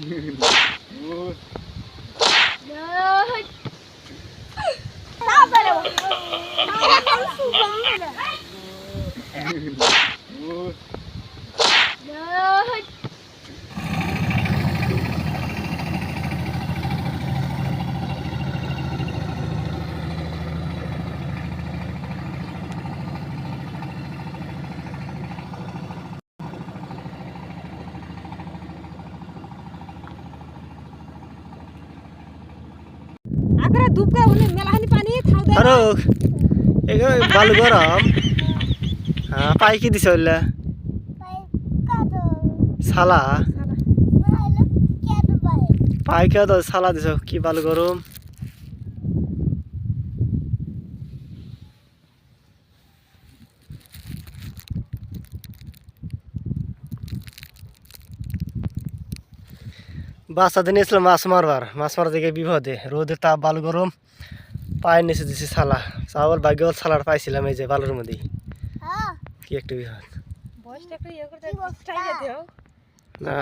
我。呀！三百六。哈哈哈哈哈哈！আকরা দুবকা উনি মেলাহানি পানি খাও দে ফারুক এগুলো বালু গরম। হ্যাঁ পাই কি দিছ ওইলা সালা। পাই কে তো সালা দিছ? কি বালু গরম? বাচ্চাদের নিয়েছিলাম মাছ মারবার। মাছ মারা থেকে বিপদে। রোদে তাপ বাল গরম পায়ে নিচে দিছি সালা চাওয়ার ভাগ্য সালার পাইছিলাম এই যে বালুর মধ্যে কি একটু বিপদ। না